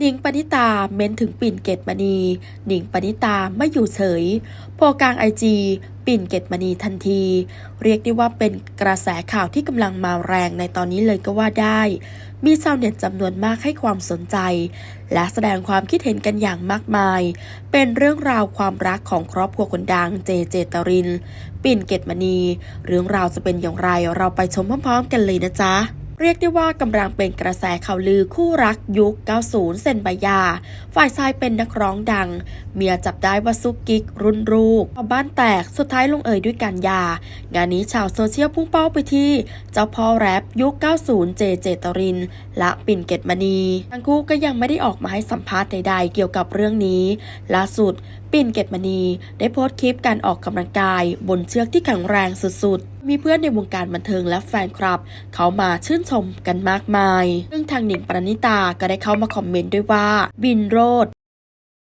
หนิงปณิตาเม้นถึงปิ่นเกตมณีหนิงปณิตาไม่อยู่เฉย โพกลางไอจีปิ่นเกตมณีทันที เรียกได้ว่าเป็นกระแสข่าวที่กำลังมาแรงในตอนนี้เลยก็ว่าได้ มีชาวเน็ตจำนวนมากให้ความสนใจ และแสดงความคิดเห็นกันอย่างมากมาย เป็นเรื่องราวความรักของครอบครัวคนดังเจเจตริน ปิ่นเกตมณี เรื่องราวจะเป็นอย่างไรเราไปชมพร้อมๆ กันเลยนะจ๊ะ เรียกได้ว่ากำลังเป็นกระแสข่าวลือคู่รักยุค 90 เซนใบยา ฝ่ายชายเป็นนักร้องดัง เมียจับได้ว่าซุกกิ๊กรุ่นลูกพอบ้านแตกสุดท้ายลงเอยด้วยการยา งานนี้ชาวโซเชียลพุ่งเป้าไปที่ เจ้าพ่อแรปยุค 90 เจเจตริน และปิ่นเกตมณี ทั้งคู่ก็ยังไม่ได้ออกมาให้สัมภาษณ์ใดๆเกี่ยวกับเรื่องนี้ล่าสุด ปิ่นเกตมณี ได้โพสต์คลิปการออกกำลังกาย บนเชือกที่แข็งแรงสุดๆ มีเพื่อนในวงการบันเทิงและแฟนคลับ เขามาชื่นชมกันมากมาย ซึ่งทางหนิงปณิตาก็ได้เข้ามาคอมเมนต์ด้วยว่า บินโรด